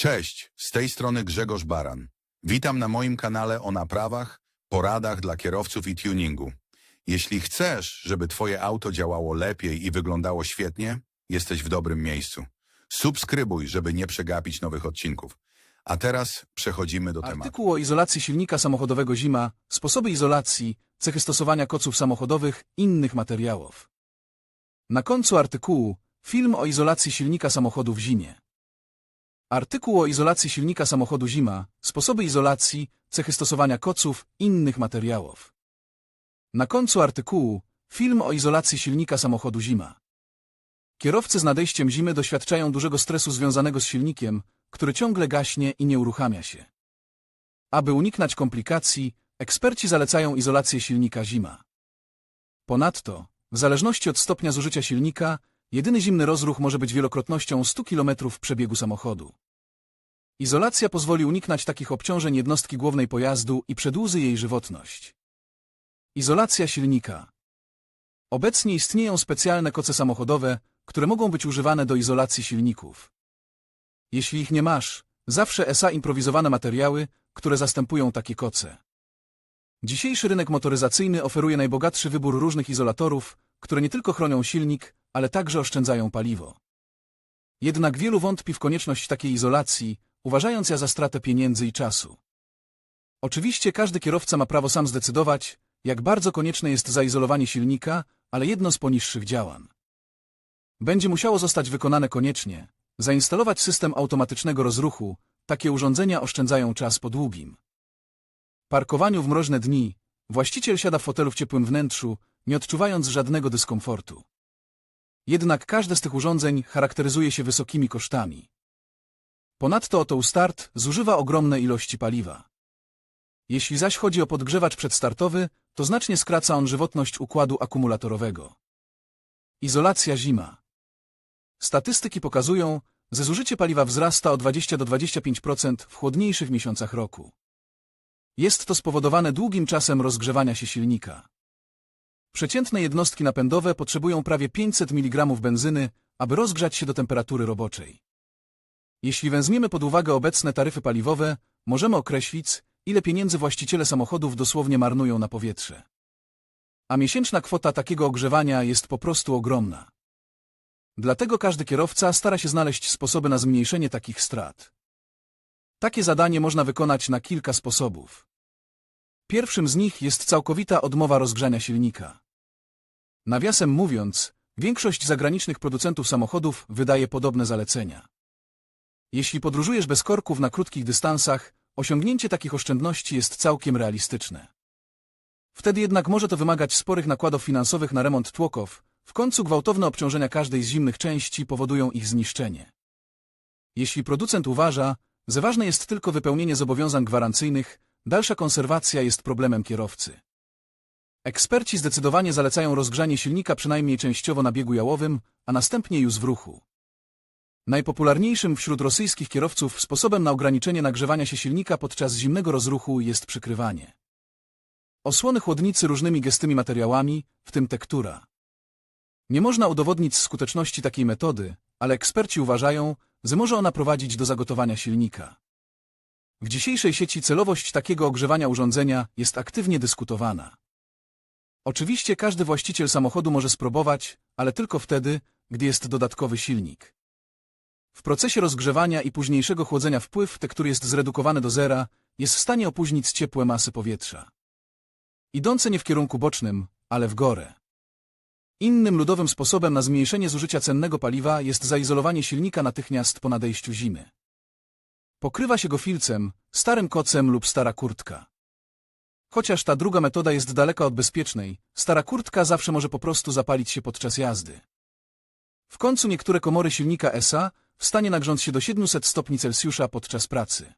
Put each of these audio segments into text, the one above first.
Cześć, z tej strony Grzegorz Baran. Witam na moim kanale o naprawach, poradach dla kierowców i tuningu. Jeśli chcesz, żeby Twoje auto działało lepiej i wyglądało świetnie, jesteś w dobrym miejscu. Subskrybuj, żeby nie przegapić nowych odcinków. A teraz przechodzimy do tematu. Artykuł o izolacji silnika samochodowego zima, sposoby izolacji, cechy stosowania koców samochodowych, innych materiałów. Na końcu artykułu film o izolacji silnika samochodu w zimie. Artykuł o izolacji silnika samochodu zima, sposoby izolacji, cechy stosowania koców, innych materiałów. Na końcu artykułu film o izolacji silnika samochodu zima. Kierowcy z nadejściem zimy doświadczają dużego stresu związanego z silnikiem, który ciągle gaśnie i nie uruchamia się. Aby uniknąć komplikacji, eksperci zalecają izolację silnika zima. Ponadto, w zależności od stopnia zużycia silnika, jedyny zimny rozruch może być wielokrotnością 100 km przebiegu samochodu. Izolacja pozwoli uniknąć takich obciążeń jednostki głównej pojazdu i przedłuży jej żywotność. Izolacja silnika. Obecnie istnieją specjalne koce samochodowe, które mogą być używane do izolacji silników. Jeśli ich nie masz, zawsze SA improwizowane materiały, które zastępują takie koce. Dzisiejszy rynek motoryzacyjny oferuje najbogatszy wybór różnych izolatorów, które nie tylko chronią silnik, ale także oszczędzają paliwo. Jednak wielu wątpi w konieczność takiej izolacji, uważając ja za stratę pieniędzy i czasu. Oczywiście każdy kierowca ma prawo sam zdecydować, jak bardzo konieczne jest zaizolowanie silnika, ale jedno z poniższych działań. Będzie musiało zostać wykonane koniecznie, zainstalować system automatycznego rozruchu, takie urządzenia oszczędzają czas po długim parkowaniu w mroźne dni, właściciel siada w fotelu w ciepłym wnętrzu, nie odczuwając żadnego dyskomfortu. Jednak każde z tych urządzeń charakteryzuje się wysokimi kosztami. Ponadto oto start zużywa ogromne ilości paliwa. Jeśli zaś chodzi o podgrzewacz przedstartowy, to znacznie skraca on żywotność układu akumulatorowego. Izolacja zima. Statystyki pokazują, że zużycie paliwa wzrasta o 20 do 25% w chłodniejszych miesiącach roku. Jest to spowodowane długim czasem rozgrzewania się silnika. Przeciętne jednostki napędowe potrzebują prawie 500 mg benzyny, aby rozgrzać się do temperatury roboczej. Jeśli weźmiemy pod uwagę obecne taryfy paliwowe, możemy określić, ile pieniędzy właściciele samochodów dosłownie marnują na powietrze. A miesięczna kwota takiego ogrzewania jest po prostu ogromna. Dlatego każdy kierowca stara się znaleźć sposoby na zmniejszenie takich strat. Takie zadanie można wykonać na kilka sposobów. Pierwszym z nich jest całkowita odmowa rozgrzania silnika. Nawiasem mówiąc, większość zagranicznych producentów samochodów wydaje podobne zalecenia. Jeśli podróżujesz bez korków na krótkich dystansach, osiągnięcie takich oszczędności jest całkiem realistyczne. Wtedy jednak może to wymagać sporych nakładów finansowych na remont tłoków, w końcu gwałtowne obciążenia każdej z zimnych części powodują ich zniszczenie. Jeśli producent uważa, że ważne jest tylko wypełnienie zobowiązań gwarancyjnych, dalsza konserwacja jest problemem kierowcy. Eksperci zdecydowanie zalecają rozgrzanie silnika przynajmniej częściowo na biegu jałowym, a następnie już w ruchu. Najpopularniejszym wśród rosyjskich kierowców sposobem na ograniczenie nagrzewania się silnika podczas zimnego rozruchu jest przykrywanie. Osłony chłodnicy różnymi gestymi materiałami, w tym tektura. Nie można udowodnić skuteczności takiej metody, ale eksperci uważają, że może ona prowadzić do zagotowania silnika. W dzisiejszej sieci celowość takiego ogrzewania urządzenia jest aktywnie dyskutowana. Oczywiście każdy właściciel samochodu może spróbować, ale tylko wtedy, gdy jest dodatkowy silnik. W procesie rozgrzewania i późniejszego chłodzenia wpływ tektury jest zredukowany do zera, jest w stanie opóźnić ciepłe masy powietrza. Idące nie w kierunku bocznym, ale w górę. Innym ludowym sposobem na zmniejszenie zużycia cennego paliwa jest zaizolowanie silnika natychmiast po nadejściu zimy. Pokrywa się go filcem, starym kocem lub stara kurtka. Chociaż ta druga metoda jest daleka od bezpiecznej, stara kurtka zawsze może po prostu zapalić się podczas jazdy. W końcu niektóre komory silnika ESA w stanie nagrząć się do 700 stopni Celsjusza podczas pracy.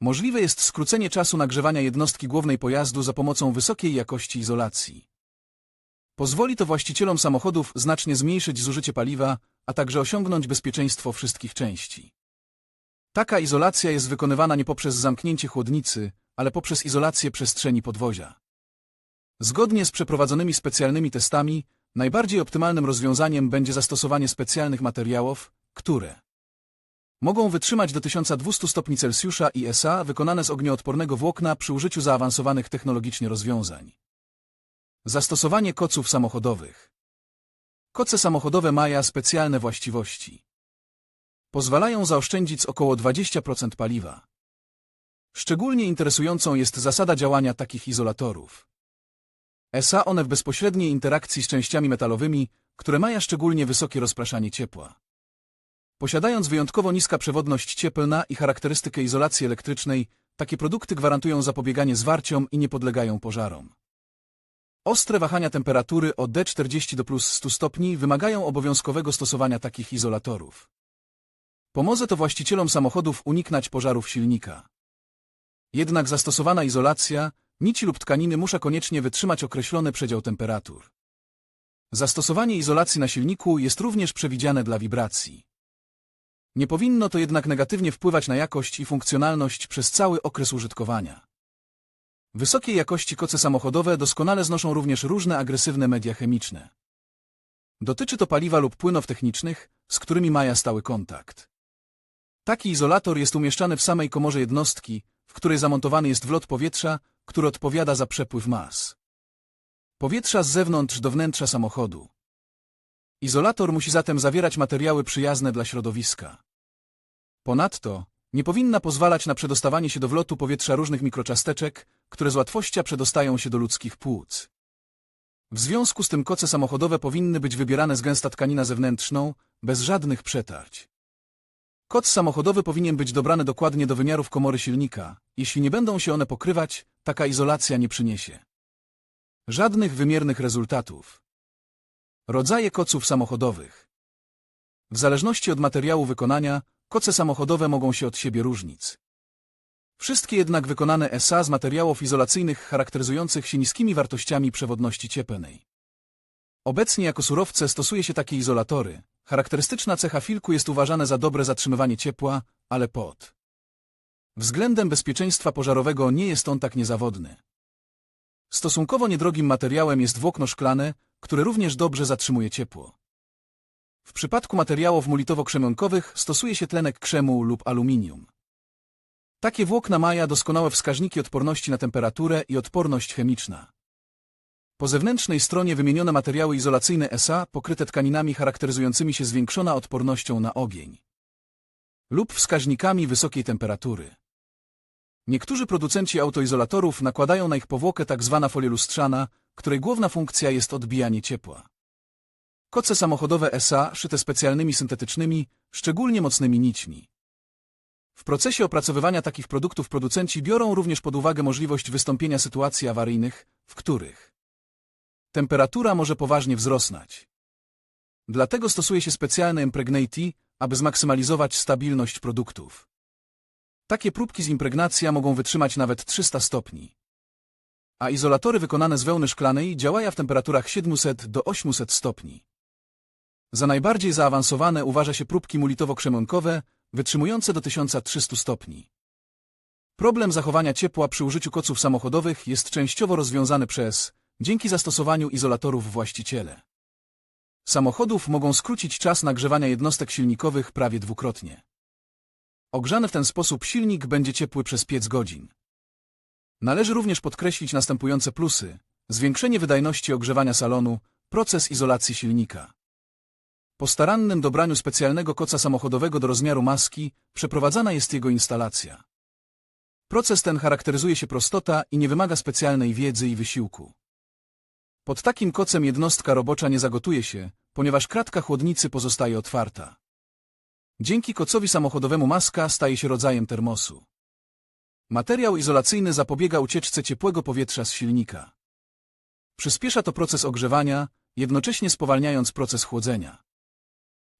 Możliwe jest skrócenie czasu nagrzewania jednostki głównej pojazdu za pomocą wysokiej jakości izolacji. Pozwoli to właścicielom samochodów znacznie zmniejszyć zużycie paliwa, a także osiągnąć bezpieczeństwo wszystkich części. Taka izolacja jest wykonywana nie poprzez zamknięcie chłodnicy, ale poprzez izolację przestrzeni podwozia. Zgodnie z przeprowadzonymi specjalnymi testami, najbardziej optymalnym rozwiązaniem będzie zastosowanie specjalnych materiałów, które Mogą wytrzymać do 1200 stopni Celsjusza i SA wykonane z ognioodpornego włókna przy użyciu zaawansowanych technologicznie rozwiązań. Zastosowanie koców samochodowych. Koce samochodowe mają specjalne właściwości. Pozwalają zaoszczędzić około 20% paliwa. Szczególnie interesującą jest zasada działania takich izolatorów. SA one w bezpośredniej interakcji z częściami metalowymi, które mają szczególnie wysokie rozpraszanie ciepła. Posiadając wyjątkowo niska przewodność cieplna i charakterystykę izolacji elektrycznej, takie produkty gwarantują zapobieganie zwarciom i nie podlegają pożarom. Ostre wahania temperatury od D40 do plus 100 stopni wymagają obowiązkowego stosowania takich izolatorów. Pomoże to właścicielom samochodów uniknąć pożarów silnika. Jednak zastosowana izolacja, nici lub tkaniny muszą koniecznie wytrzymać określony przedział temperatur. Zastosowanie izolacji na silniku jest również przewidziane dla wibracji. Nie powinno to jednak negatywnie wpływać na jakość i funkcjonalność przez cały okres użytkowania. Wysokiej jakości koce samochodowe doskonale znoszą również różne agresywne media chemiczne. Dotyczy to paliwa lub płynów technicznych, z którymi maja stały kontakt. Taki izolator jest umieszczany w samej komorze jednostki, w której zamontowany jest wlot powietrza, który odpowiada za przepływ mas. Powietrza z zewnątrz do wnętrza samochodu. Izolator musi zatem zawierać materiały przyjazne dla środowiska. Ponadto, nie powinna pozwalać na przedostawanie się do wlotu powietrza różnych mikrocząsteczek, które z łatwością przedostają się do ludzkich płuc. W związku z tym koce samochodowe powinny być wybierane z gęsta tkanina zewnętrzną, bez żadnych przetarć. Koc samochodowy powinien być dobrany dokładnie do wymiarów komory silnika. Jeśli nie będą się one pokrywać, taka izolacja nie przyniesie żadnych wymiernych rezultatów. Rodzaje koców samochodowych. W zależności od materiału wykonania, koce samochodowe mogą się od siebie różnić. Wszystkie jednak wykonane SA z materiałów izolacyjnych charakteryzujących się niskimi wartościami przewodności cieplnej. Obecnie jako surowce stosuje się takie izolatory. Charakterystyczna cecha filku jest uważane za dobre zatrzymywanie ciepła, ale pod względem bezpieczeństwa pożarowego nie jest on tak niezawodny. Stosunkowo niedrogim materiałem jest włókno szklane, które również dobrze zatrzymuje ciepło. W przypadku materiałów mulitowo-krzemionkowych stosuje się tlenek krzemu lub aluminium. Takie włókna maja doskonałe wskaźniki odporności na temperaturę i odporność chemiczna. Po zewnętrznej stronie wymienione materiały izolacyjne SA pokryte tkaninami charakteryzującymi się zwiększona odpornością na ogień lub wskaźnikami wysokiej temperatury. Niektórzy producenci autoizolatorów nakładają na ich powłokę tak zwana folia lustrzana, której główna funkcja jest odbijanie ciepła. Koce samochodowe SA szyte specjalnymi syntetycznymi, szczególnie mocnymi nićmi. W procesie opracowywania takich produktów producenci biorą również pod uwagę możliwość wystąpienia sytuacji awaryjnych, w których temperatura może poważnie wzrosnąć. Dlatego stosuje się specjalne impregnati, aby zmaksymalizować stabilność produktów. Takie próbki z impregnacja mogą wytrzymać nawet 300 stopni. A izolatory wykonane z wełny szklanej działają w temperaturach 700 do 800 stopni. Za najbardziej zaawansowane uważa się próbki mulitowo-krzemionkowe, wytrzymujące do 1300 stopni. Problem zachowania ciepła przy użyciu koców samochodowych jest częściowo rozwiązany przez, dzięki zastosowaniu izolatorów właściciele. Samochodów mogą skrócić czas nagrzewania jednostek silnikowych prawie dwukrotnie. Ogrzany w ten sposób silnik będzie ciepły przez 5 godzin. Należy również podkreślić następujące plusy. Zwiększenie wydajności ogrzewania salonu, proces izolacji silnika. Po starannym dobraniu specjalnego koca samochodowego do rozmiaru maski, przeprowadzana jest jego instalacja. Proces ten charakteryzuje się prostota i nie wymaga specjalnej wiedzy i wysiłku. Pod takim kocem jednostka robocza nie zagotuje się, ponieważ kratka chłodnicy pozostaje otwarta. Dzięki kocowi samochodowemu maska staje się rodzajem termosu. Materiał izolacyjny zapobiega ucieczce ciepłego powietrza z silnika. Przyspiesza to proces ogrzewania, jednocześnie spowalniając proces chłodzenia.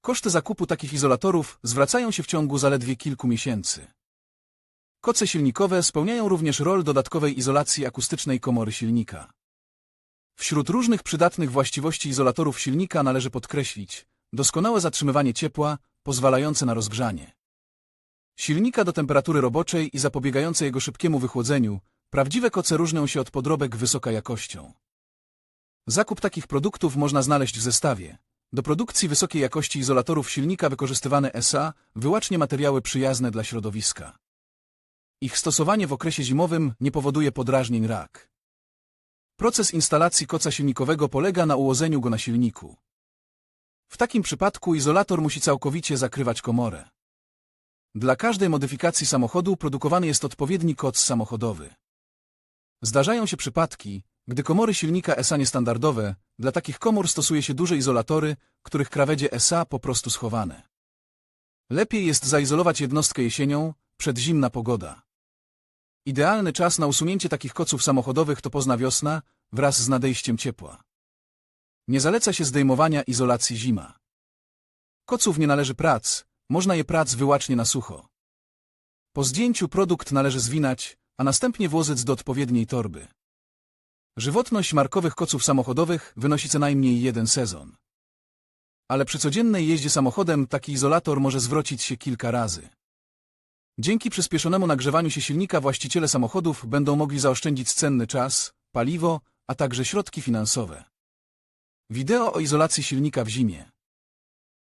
Koszty zakupu takich izolatorów zwracają się w ciągu zaledwie kilku miesięcy. Koce silnikowe spełniają również rolę dodatkowej izolacji akustycznej komory silnika. Wśród różnych przydatnych właściwości izolatorów silnika należy podkreślić doskonałe zatrzymywanie ciepła, pozwalające na rozgrzanie silnika do temperatury roboczej i zapobiegające jego szybkiemu wychłodzeniu, prawdziwe koce różnią się od podrobek wysoka jakością. Zakup takich produktów można znaleźć w zestawie Do produkcji wysokiej jakości izolatorów silnika wykorzystywane SA wyłacznie materiały przyjazne dla środowiska. Ich stosowanie w okresie zimowym nie powoduje podrażnień rak. Proces instalacji koca silnikowego polega na ułożeniu go na silniku. W takim przypadku izolator musi całkowicie zakrywać komorę. Dla każdej modyfikacji samochodu produkowany jest odpowiedni koc samochodowy. Zdarzają się przypadki, gdy komory silnika SA niestandardowe, dla takich komór stosuje się duże izolatory, których krawędzie SA po prostu schowane. Lepiej jest zaizolować jednostkę jesienią, przedzimna pogoda. Idealny czas na usunięcie takich koców samochodowych to pozna wiosna, wraz z nadejściem ciepła. Nie zaleca się zdejmowania izolacji zima. Koców nie należy prac, można je prac wyłacznie na sucho. Po zdjęciu produkt należy zwinać, a następnie włożyć do odpowiedniej torby. Żywotność markowych koców samochodowych wynosi co najmniej jeden sezon. Ale przy codziennej jeździe samochodem taki izolator może zwrócić się kilka razy. Dzięki przyspieszonemu nagrzewaniu się silnika właściciele samochodów będą mogli zaoszczędzić cenny czas, paliwo, a także środki finansowe. Wideo o izolacji silnika w zimie.